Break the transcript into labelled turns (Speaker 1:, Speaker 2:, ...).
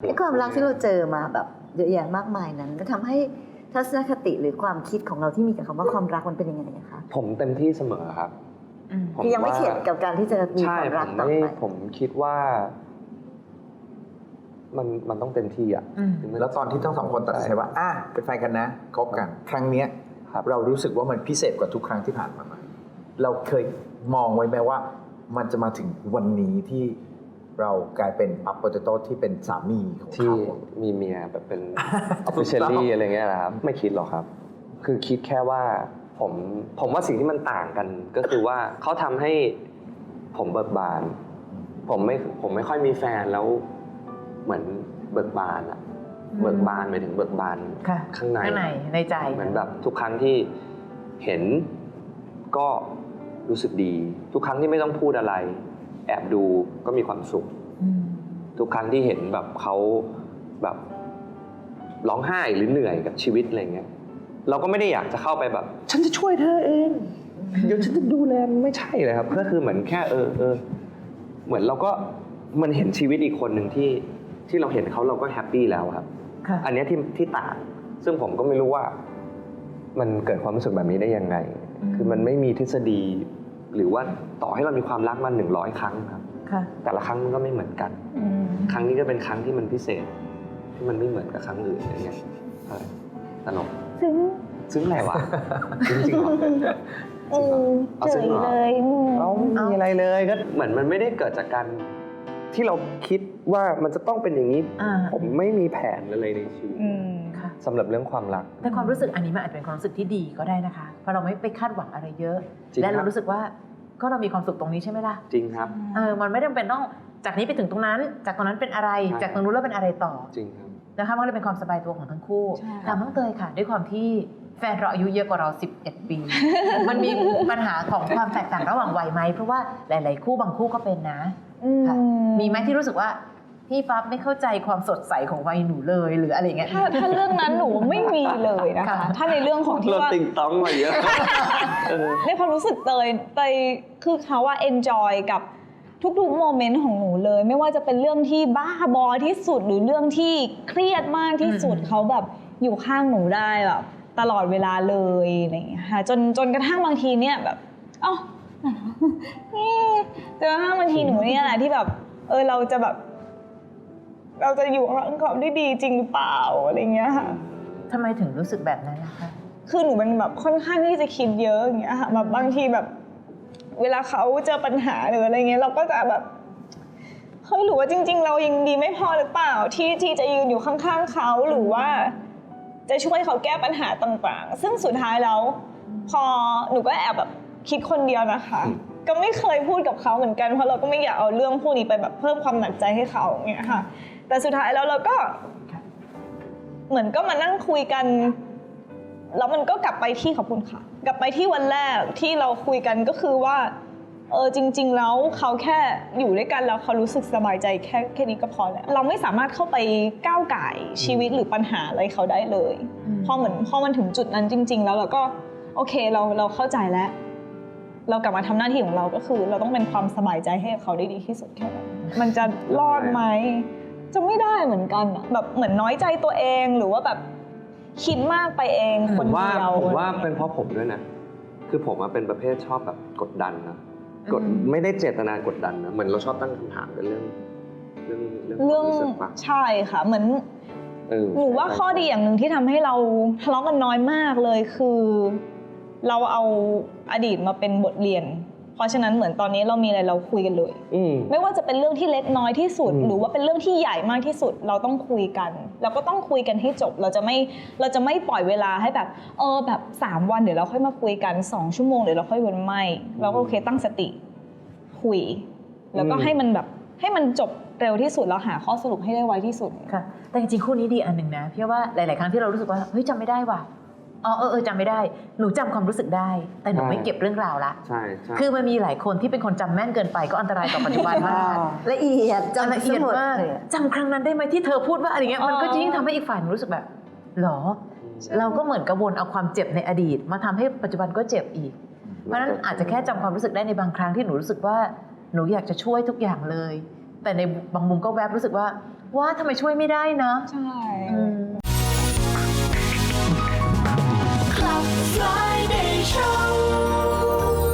Speaker 1: ไอ้ความรักที่เราเจอมาแบบเยอะแยะมากมายนั้น ก็ทำให้ทัศนคติหรือความคิดของเราที่มีกับคำว่าความรักมันเป็นยังไงอะคะ
Speaker 2: ผมเต็มที่เสมอครับผม
Speaker 1: คือยังไม่
Speaker 2: ว่า
Speaker 1: เข็ดกับการที่จะมีค
Speaker 2: ใช่
Speaker 1: วาม
Speaker 2: ผ
Speaker 1: รัก
Speaker 2: ม
Speaker 1: ต่อ
Speaker 2: ไม่
Speaker 1: ไป
Speaker 2: ผมคิดว่า มันมันต้องเต็มที่อะ
Speaker 3: อืม
Speaker 2: ถึงมัน
Speaker 4: แล้วตอนที่ทั้งสองคนตัดสินใจว่าอะเป็นแฟนกันนะคบกัน ครั้งเนี้ย
Speaker 2: ครับ
Speaker 4: เรารู้สึกว่ามันพิเศษกว่าทุกครั้งที่ผ่านมาไหมเราเคยมองไว้ไหมว่า มันจะมาถึงวันนี้ที่ เรากลายเป็นปั๊บโปเตโต้ที่เป็นสามีของ
Speaker 2: ที่
Speaker 4: เขา
Speaker 2: มีเมียแบบเป็น
Speaker 4: ถูกต้อง
Speaker 2: officially อะไรเงี้ยนะครับ ไม่คิดหรอกครับ คือคิดแค่ว่าผมผมว่าสิ่งที่มันต่างกัน ก็คือว่าเขาทำให้ผมเบิกบาน ผมไม่ผมไม่ค่อยมีแฟนแล้วเหมือนเบิกบานอะ
Speaker 3: อืม
Speaker 2: เบิกบานไปถึงเบิกบาน
Speaker 3: ค่ะ
Speaker 2: ข้างใน
Speaker 3: ข้างในในใจ
Speaker 2: เหมือนแบบทุกครั้งที่เห็นก็รู้สึกดี ทุกครั้งที่ไม่ต้องพูดอะไร แอบดูก็มีความสุข
Speaker 3: อืม
Speaker 2: ทุกครั้งที่เห็นแบบเขาแบบร้องไห้หรือเหนื่อยกับชีวิตอะไรเงี้ยเราก็ไม่ได้อยากจะเข้าไปแบบ ฉันจะช่วยเธอเอง เดี๋ยวฉันจะดูแลไม่ใช่เลยครับ ก็คือเหมือนแค่เออเออเหมือนเราก็มันเห็นชีวิตอีกคนหนึ่งที่ที่เราเห็นเขาเราก็แฮปปี้แล้วครับ
Speaker 3: ค่ะ
Speaker 2: อันเนี้ยที่ที่ต่าง ซึ่งผมก็ไม่รู้ว่า มันเกิดความรู้สึกแบบนี้ได้ยังไง
Speaker 3: อืม
Speaker 2: คือมันไม่มีทฤษฎี หรือว่าต่อให้เรามีความรักมาหนึ่งร้อยครั้งครับ
Speaker 3: ค่ะ
Speaker 2: แต่ละครั้งมันก็ไม่เหมือนกัน
Speaker 3: อืม
Speaker 2: ครั้งนี้ก็เป็นครั้งที่มันพิเศษ ที่มันไม่เหมือนกับครั้งอื่นอะไรเงี้ยใช่ตลก
Speaker 5: ซึ้ง
Speaker 2: ซึ้งอะไรวะซึ้งจริงเหรอ
Speaker 5: เออ
Speaker 2: เอา
Speaker 5: เฉ
Speaker 2: ซึ้ง
Speaker 5: ย
Speaker 2: เหรอ
Speaker 5: เลยอืม
Speaker 2: เราไม่มีอะไรเลยก็เหมือนมันไม่ได้เกิดจากการที่เราคิด ว่ามันจะต้องเป็นอย่างนี้
Speaker 3: อ่า
Speaker 2: ผมไม่มีแผนอะไรในชีวิต
Speaker 5: อืม
Speaker 3: ค่ะ
Speaker 2: สำหรับเรื่องความรัก
Speaker 3: แต่ความรู้สึกอันนี้มันอาจจะเป็นความรู้สึกที่ดีก็ได้นะคะ เพราะเราไม่ไปคาดหวังอะไรเยอะ
Speaker 2: จริง
Speaker 3: และ
Speaker 2: ค
Speaker 3: เรา
Speaker 2: รับ
Speaker 3: รู้สึกว่าก็เรามีความสุขตรงนี้ใช่ไหมล่ะ
Speaker 2: จริงครับ
Speaker 3: เออ มันไม่จำเป็นต้องจากนี้ไปถึงตรงนั้น จากตรงนั้นเป็นอะไร
Speaker 2: ใช่
Speaker 3: จากตรงนู้นแล้วเป็นอะไรต่อ
Speaker 2: จริงครับ
Speaker 3: นะคะ มันเลยเป็นความสบายตัวของทั้งคู่
Speaker 5: ใช่
Speaker 3: ถามน้องเตยค่ะ ด้วยความที่แฟนเราอายุเยอะกว่าเรา 11 ปี มันมีปัญหาของความแตกต่างระหว่างวัยไหม เพราะว่าหลาย ๆ คู่บางคู่ก็เป็นนะ
Speaker 5: อื
Speaker 3: ค่ะ มีไหมที่รู้สึกว่า พี่ปั๊บไม่เข้าใจความสดใสของวัยหนูเลยหรืออะไรอย่างเงี้ย
Speaker 5: ถ้าถ้าเรื่องนั้นหนูไม่มีเลยนะคะ
Speaker 3: ค่ะ
Speaker 5: ถ้าในเรื่องของที่
Speaker 2: เรา
Speaker 5: ว่า
Speaker 2: ติงต้องมาเยอะเออ
Speaker 5: ในความรู้สึกเตยเตยคือเขาว่า enjoy กับทุกๆโมเมนต์ของหนูเลย ไม่ว่าจะเป็นเรื่องที่บ้าบอที่สุดหรือเรื่องที่เครียดมากที่สุด
Speaker 3: อืม
Speaker 5: เขาแบบอยู่ข้างหนูได้แบบตลอดเวลาเลยอะไรอย่างเงี้ยค่ะจนจนกระทั่งบางทีเนี่ยแบบเอ้านี่จนกระทั่งบางทีหนูเนี่ยแหละที่แบบเออเราจะแบบ เราจะอยู่ข้างเขาได้ดีจริงหรือเปล่าอะไรเงี้ยค่ะ
Speaker 3: ทำไมถึงรู้สึกแบบนั้นนะคะ
Speaker 5: คือหนูเป็นแบบค่อนข้างที่จะคิดเยอะอย่างเงี้ยค่ะแบบบางทีแบบ เวลาเขาเจอปัญหาหรืออะไรเงี้ยเราก็จะแบบเฮ้ยหรือว่าจริง ๆ เรายังดีไม่พอหรือเปล่าที่ที่จะยืนอยู่ข้างๆเขาหรือว่า จะช่วยเขาแก้ปัญหาต่างๆ ซึ่งสุดท้ายแล้วพอหนูก็แอบแบบคิดคนเดียวนะคะ
Speaker 2: อืม
Speaker 5: ก็ไม่เคยพูดกับเขาเหมือนกันเพราะเราก็ไม่อยากเอาเรื่องพวกนี้ไปแบบเพิ่มความหนักใจให้เขาอย่างเงี้ยค่ะ แต่สุดท้ายแล้วเราก็ เหมือนก็มานั่งคุยกัน แล้วมันก็กลับไปที่ขอบคุณค่ะ กลับไปที่วันแรกที่เราคุยกันก็คือว่าเออจริง ๆ แล้วเขาแค่อยู่ด้วยกันแล้วเขารู้สึกสบายใจแค่แค่นี้ก็พอแล้วเราไม่สามารถเข้าไปก้าวไก่ายชีวิตหรือปัญหาอะไรเขาได้เลย
Speaker 3: อืม
Speaker 5: พอเหมือนพอมันถึงจุดนั้นจริง ๆ แล้วเราก็โอเคเราเราเข้าใจแล้ว เรากลับมาทำหน้าที่ของเราก็คือ เราต้องเป็นความสบายใจให้กับเขาได้ดีที่สุดแค่นั้นมันจะรอดไหม จะไม่ได้เหมือนกันอะแบบเหมือนน้อยใจตัวเองหรือว่าแบบคิดมากไปเองค
Speaker 2: ผ
Speaker 5: น
Speaker 2: มว่า
Speaker 5: เดียว
Speaker 2: ผมว่า
Speaker 5: อะไร
Speaker 2: เป็น
Speaker 5: งี้ย
Speaker 2: เพราะผมด้วยนะ คือผมอะเป็นประเภทชอบแบบกดดันนะกด
Speaker 3: อืม
Speaker 2: ไม่ได้เจตนากดดันนะเหมือนเราชอบตั้งคำถามกันเรื่อง เรื่องเรื่อง
Speaker 5: เรื่อง
Speaker 2: ความรู้สึกปะ
Speaker 5: ใช่ค่ะ เหมือน
Speaker 2: เออ
Speaker 5: หนูว่า
Speaker 2: ใช่
Speaker 5: ข้อดีอย่างหนึ่งที่ทำให้เราทะเลาะกันน้อยมากเลยคือ เราเอาอดีตมาเป็นบทเรียน เพราะฉะนั้นเหมือนตอนนี้เรามีอะไรเราคุยกันเลย
Speaker 2: อืม
Speaker 5: ไม่ว่าจะเป็นเรื่องที่เล็กน้อยที่สุด
Speaker 2: อืม
Speaker 5: หรือว่าเป็นเรื่องที่ใหญ่มากที่สุด เราต้องคุยกันเราก็ต้องคุยกันให้จบ เราจะไม่เราจะไม่ปล่อยเวลาให้แบบ เออแบบ 3 วันเดี๋ยวเราค่อยมาคุยกัน 2 ชั่วโมงเดี๋ยวเราค่อยวันไม่เราก็โอเคตั้งสติ คุย แล้วก็ให้มันแบบให้มันจบเร็วที่สุดแล้วหาข้อสรุปให้ได้ไวที่สุด
Speaker 3: ค่ะ แต่จริงๆคู่นี้ดีอันหนึ่งนะพี่ว่าหลาย ๆ ครั้งที่เรารู้สึกว่าเฮ้ยจำไม่ได้ว่ะ อ๋อเออเออจำไม่ได้ หนูจำความรู้สึกได้ แต่หนู
Speaker 2: ใช่
Speaker 3: ไม่เก็บเรื่องราวละ
Speaker 2: ใช่ใช่
Speaker 3: คือมันมีหลายคนที่เป็นคนจำแม่นเกินไปก็อันตรายต่อปัจจุบันมาก
Speaker 1: ละเอียดจำ
Speaker 3: ละเอียด
Speaker 1: สมุ
Speaker 3: มาก
Speaker 1: เลยอะ
Speaker 3: จำครั้งนั้นได้ไหมที่เธอพูดว่าอะไรเงี้ยมันก็
Speaker 5: อ๋อ
Speaker 3: ยิ่งทำให้อีกฝ่ายหนึ่งรู้สึกแบบหรอ เราก็เหมือนกระวนเอาความเจ็บในอดีต มาทำให้ปัจจุบันก็เจ็บอีก เพราะฉะนั้นอาจจะแค่จำความรู้สึกได้ในบางครั้งที่หนูรู้สึกว่าหนูอยากจะช่วยทุกอย่างเลย แต่ในบางมุมก็แวบรู้สึกว่าว่าทำไมช่วยไม่ได้นะ
Speaker 5: ใช่
Speaker 3: อื Try. fly.